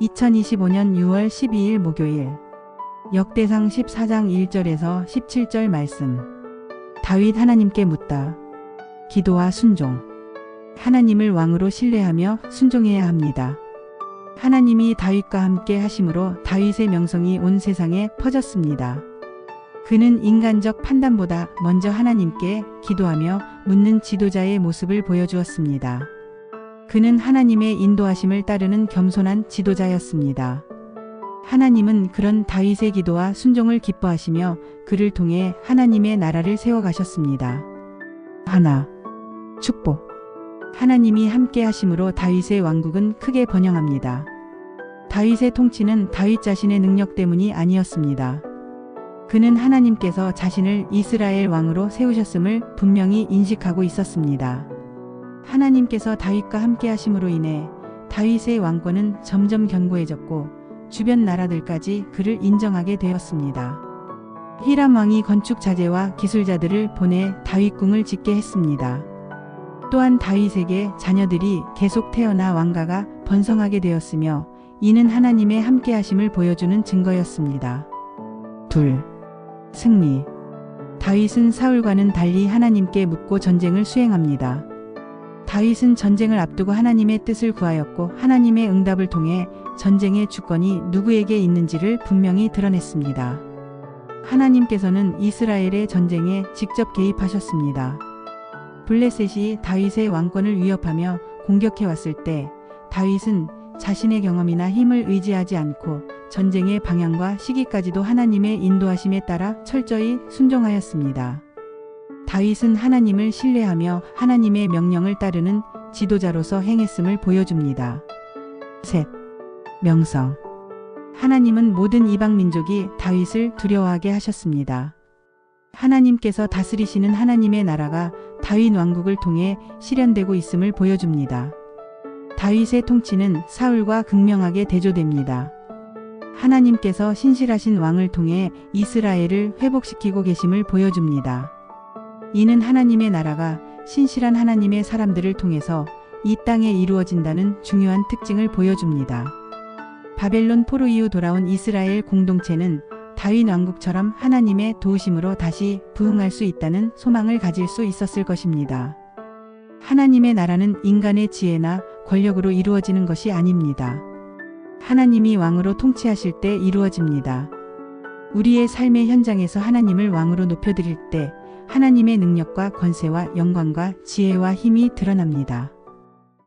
2025년 6월 12일 목요일 역대상 14장 1절에서 17절 말씀 다윗 하나님께 묻다. 기도와 순종 하나님을 왕으로 신뢰하며 순종해야 합니다. 하나님이 다윗과 함께 하심으로 다윗의 명성이 온 세상에 퍼졌습니다. 그는 인간적 판단보다 먼저 하나님께 기도하며 묻는 지도자의 모습을 보여주었습니다. 그는 하나님의 인도하심을 따르는 겸손한 지도자였습니다. 하나님은 그런 다윗의 기도와 순종을 기뻐하시며 그를 통해 하나님의 나라를 세워가셨습니다. 하나, 축복. 하나님이 함께 하심으로 다윗의 왕국은 크게 번영합니다. 다윗의 통치는 다윗 자신의 능력 때문이 아니었습니다. 그는 하나님께서 자신을 이스라엘 왕으로 세우셨음을 분명히 인식하고 있었습니다. 하나님께서 다윗과 함께 하심으로 인해 다윗의 왕권은 점점 견고해졌고 주변 나라들까지 그를 인정하게 되었습니다. 히람 왕이 건축 자재와 기술자들을 보내 다윗궁을 짓게 했습니다. 또한 다윗에게 자녀들이 계속 태어나 왕가가 번성하게 되었으며 이는 하나님의 함께 하심을 보여주는 증거였습니다. 둘. 승리. 다윗은 사울과는 달리 하나님께 묻고 전쟁을 수행합니다. 다윗은 전쟁을 앞두고 하나님의 뜻을 구하였고 하나님의 응답을 통해 전쟁의 주권이 누구에게 있는지를 분명히 드러냈습니다. 하나님께서는 이스라엘의 전쟁에 직접 개입하셨습니다. 블레셋이 다윗의 왕권을 위협하며 공격해 왔을 때 다윗은 자신의 경험이나 힘을 의지하지 않고 전쟁의 방향과 시기까지도 하나님의 인도하심에 따라 철저히 순종하였습니다. 다윗은 하나님을 신뢰하며 하나님의 명령을 따르는 지도자로서 행했음을 보여줍니다. 셋. 명성. 하나님은 모든 이방 민족이 다윗을 두려워하게 하셨습니다. 하나님께서 다스리시는 하나님의 나라가 다윗 왕국을 통해 실현되고 있음을 보여줍니다. 다윗의 통치는 사울과 극명하게 대조됩니다. 하나님께서 신실하신 왕을 통해 이스라엘을 회복시키고 계심을 보여줍니다. 이는 하나님의 나라가 신실한 하나님의 사람들을 통해서 이 땅에 이루어진다는 중요한 특징을 보여줍니다. 바벨론 포로 이후 돌아온 이스라엘 공동체는 다윗 왕국처럼 하나님의 도우심으로 다시 부흥할 수 있다는 소망을 가질 수 있었을 것입니다. 하나님의 나라는 인간의 지혜나 권력으로 이루어지는 것이 아닙니다. 하나님이 왕으로 통치하실 때 이루어집니다. 우리의 삶의 현장에서 하나님을 왕으로 높여드릴 때 하나님의 능력과 권세와 영광과 지혜와 힘이 드러납니다.